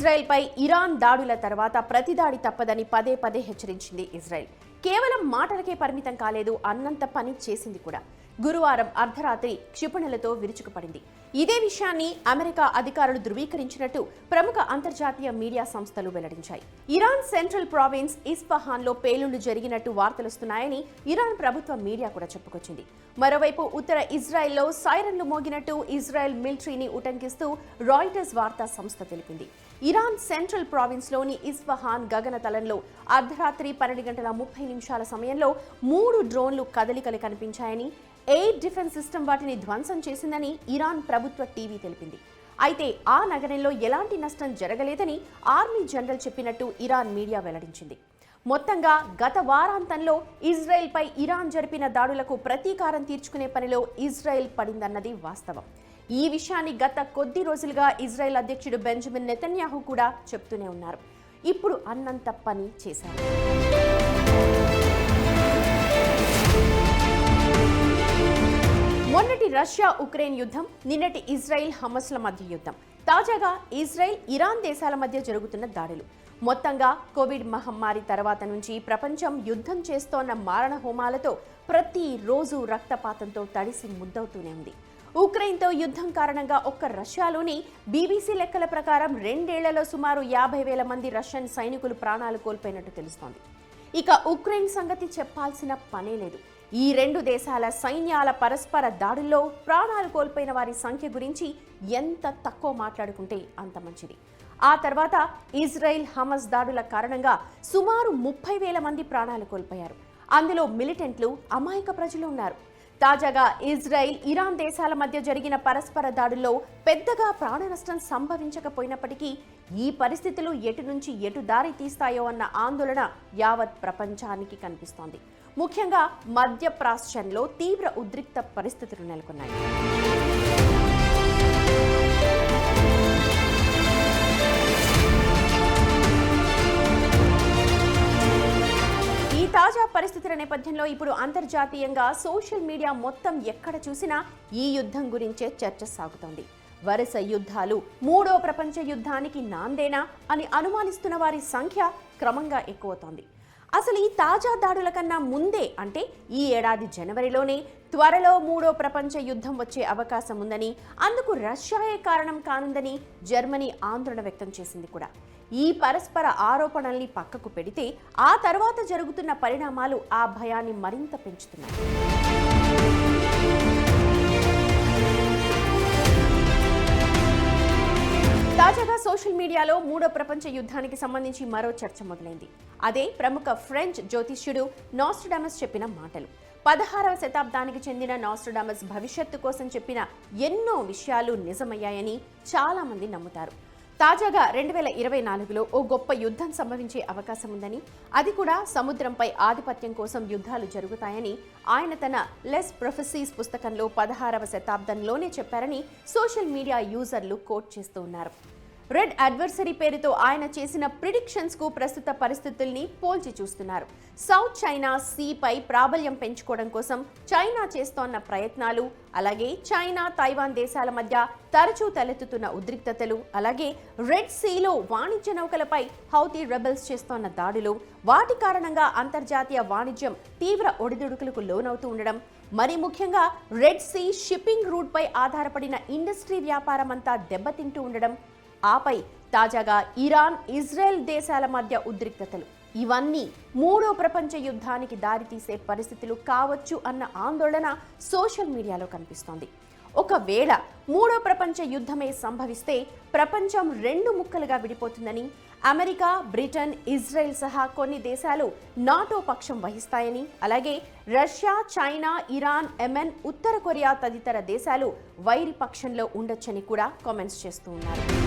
ఇజ్రాయెల్పై Iran దాడుల తర్వాత ప్రతిదాడి తప్పదని పదే పదే హెచ్చరించింది ఇజ్రాయెల్. కేవలం మాటలకే పరిమితం కాలేదు అన్నంత పని చేసింది కూడా. గురువారం అర్ధరాత్రి క్షిపణులతో విరుచుకుపడింది. ఇదే విషయాన్ని అమెరికా అధికారులు ధృవీకరించినట్టు ప్రముఖ అంతర్జాతీయ మీడియా సంస్థలు వెల్లడించాయి. ఇరాన్ సెంట్రల్ ప్రావిన్స్ ఇస్ఫహాన్లో పేలుళ్ళు జరిగినట్టు వార్తలొస్తున్నాయని ఇరాన్ ప్రభుత్వ మీడియా కూడా చెప్పుకొచ్చింది. మరోవైపు ఉత్తర ఇజ్రాయెల్లో సైరన్లు మోగినట్టు ఇజ్రాయెల్ మిలిటరీని ఉటంకిస్తూ రాయిటర్స్ వార్తా సంస్థ తెలిపింది. ఇరాన్ సెంట్రల్ ప్రావిన్స్లోని ఇస్ఫహాన్ గగనతలంలో అర్ధరాత్రి పన్నెండు గంటల ముప్పై నిమిషాల సమయంలో మూడు డ్రోన్లు కదలికలు కనిపించాయని ఎయిర్ డిఫెన్స్ సిస్టమ్ వాటిని ధ్వంసం చేసిందని ఇరాన్ ప్రభుత్వం టీవీ తెలిపింది. అయితే ఆ నగరంలో ఎలాంటి నష్టం జరగలేదని ఆర్మీ జనరల్ చెప్పినట్టు ఇరాన్ మీడియా వెల్లడించింది. మొత్తంగా గత వారాంతంలో ఇజ్రాయెల్పై ఇరాన్ జరిపిన దాడులకు ప్రతీకారం తీర్చుకునే పనిలో ఇజ్రాయెల్ పడిందన్నది వాస్తవం. ఈ విషయాన్ని గత కొద్ది రోజులుగా ఇజ్రాయెల్ అధ్యక్షుడు బెంజమిన్ నెతన్యాహు కూడా చెప్తూనే ఉన్నారు. ఇప్పుడు అన్నంత పని చేశారు. రష్యా ఉక్రెయిన్ యుద్ధం నిన్నటి ఇజ్రాయిల్ హమస్ల మధ్య యుద్ధం. తాజాగా ఇజ్రాయిల్ ఇరాన్ దేశాల మధ్య జరుగుతున్న దాడులు. మొత్తంగా కోవిడ్ మహమ్మారి తర్వాత నుంచి ప్రపంచం యుద్ధం చేస్తోన్న మారణ హోమాలతో ప్రతిరోజు రక్తపాతంతో తడిసి ముద్దవుతూనే ఉంది. ఉక్రెయిన్తో యుద్ధం కారణంగా ఒక్క రష్యాలోని బీబీసీ లెక్కల ప్రకారం రెండేళ్ళలో సుమారు యాభై వేల మంది రష్యన్ సైనికులు ప్రాణాలు కోల్పోయినట్టు తెలుస్తోంది. ఇక ఉక్రెయిన్ సంగతి చెప్పాల్సిన పనే లేదు. ఈ రెండు దేశాల సైన్యాల పరస్పర దాడుల్లో ప్రాణాలు కోల్పోయిన వారి సంఖ్య గురించి ఎంత తక్కువ మాట్లాడుకుంటే అంత మంచిది. ఆ తర్వాత ఇజ్రాయెల్ హమస్ దాడుల కారణంగా సుమారు ముప్పై వేల మంది ప్రాణాలు కోల్పోయారు. అందులో మిలిటెంట్లు అమాయక ప్రజలు ఉన్నారు. తాజాగా ఇజ్రాయెల్ ఇరాన్ దేశాల మధ్య జరిగిన పరస్పర దాడుల్లో పెద్దగా ప్రాణ నష్టం సంభవించకపోయినప్పటికీ ఈ పరిస్థితులు ఎటు నుంచి ఎటు దారి తీస్తాయో అన్న ఆందోళన యావత్ ప్రపంచానికి కనిపిస్తోంది. ముఖ్యంగా మధ్యప్రాచ్యంలో తీవ్ర ఉద్రిక్త పరిస్థితులు నెలకొన్నాయి. నేపథ్యంలో ఇప్పుడు అంతర్జాతీయంగా సోషల్ మీడియా మొత్తం ఎక్కడ చూసినా ఈ యుద్ధం గురించే చర్చ సాగుతోంది. వరుస యుద్ధాలు మూడో ప్రపంచ యుద్ధానికి నాందేనా అని అనుమానిస్తున్న వారి సంఖ్య క్రమంగా ఎక్కువతోంది. అసలు ఈ తాజా దాడుల కన్నా ముందే అంటే ఈ ఏడాది జనవరిలోనే త్వరలో మూడో ప్రపంచ యుద్ధం వచ్చే అవకాశం ఉందని అందుకు రష్యాయే కారణం కానుందని జర్మనీ ఆందోళన వ్యక్తం చేసింది కూడా. ఈ పరస్పర ఆరోపణల్ని పక్కకు పెడితే ఆ తర్వాత జరుగుతున్న పరిణామాలు ఆ భయాన్ని మరింత పెంచుతున్నాయి. సోషల్ మీడియాలో మూడో ప్రపంచ యుద్ధానికి సంబంధించి మరో చర్చ మొదలైంది. అదే ప్రముఖ ఫ్రెంచ్ జ్యోతిష్యుడు నాస్ట్రడామస్ చెప్పిన మాటలు. పదహారవ శతాబ్దానికి చెందిన నాస్ట్రడామస్ భవిష్యత్తు కోసం చెప్పిన ఎన్నో విషయాలు నిజమయ్యాయని చాలామంది నమ్ముతారు. తాజాగా రెండు వేల ఇరవై నాలుగులో ఓ గొప్ప యుద్ధం సంభవించే అవకాశం ఉందని అది కూడా సముద్రంపై ఆధిపత్యం కోసం యుద్ధాలు జరుగుతాయని ఆయన తన లెస్ ప్రొఫెసీస్ పుస్తకంలో పదహారవ శతాబ్దంలోనే చెప్పారని సోషల్ మీడియా యూజర్లు కోట్ చేస్తూ ఉన్నారు. రెడ్ అడ్వర్సరీ పేరుతో ఆయన చేసిన ప్రిడిక్షన్స్కు ప్రస్తుత పరిస్థితుల్ని పోల్చి చూస్తున్నారు. సౌత్ చైనా సీపై ప్రాబల్యం పెంచుకోవడం కోసం చైనా చేస్తోన్న ప్రయత్నాలు అలాగే చైనా తైవాన్ దేశాల మధ్య తరచూ తలెత్తుతున్న ఉద్రిక్తతలు అలాగే రెడ్ సీలో వాణిజ్య నౌకలపై హౌతీ రెబెల్స్ చేస్తోన్న దాడులు వాటి కారణంగా అంతర్జాతీయ వాణిజ్యం తీవ్ర ఒడిదుడుకులకు లోనవుతూ ఉండడం. మరి ముఖ్యంగా రెడ్ సీ షిప్పింగ్ రూట్పై ఆధారపడిన ఇండస్ట్రీ వ్యాపారం అంతా దెబ్బతింటూ ఉండడం. ఆపై తాజాగా ఇరాన్ ఇజ్రాయెల్ దేశాల మధ్య ఉద్రిక్తతలు. ఇవన్నీ మూడో ప్రపంచ యుద్ధానికి దారితీసే పరిస్థితులు కావచ్చు అన్న ఆందోళన సోషల్ మీడియాలో కనిపిస్తోంది. ఒకవేళ మూడో ప్రపంచ యుద్ధమే సంభవిస్తే ప్రపంచం రెండు ముక్కలుగా విడిపోతుందని అమెరికా బ్రిటన్ ఇజ్రాయెల్ సహా కొన్ని దేశాలు నాటో పక్షం వహిస్తాయని అలాగే రష్యా చైనా ఇరాన్ ఎమెన్ ఉత్తర కొరియా తదితర దేశాలు వైరి పక్షంలో ఉండొచ్చని కూడా కామెంట్స్ చేస్తూ ఉన్నారు.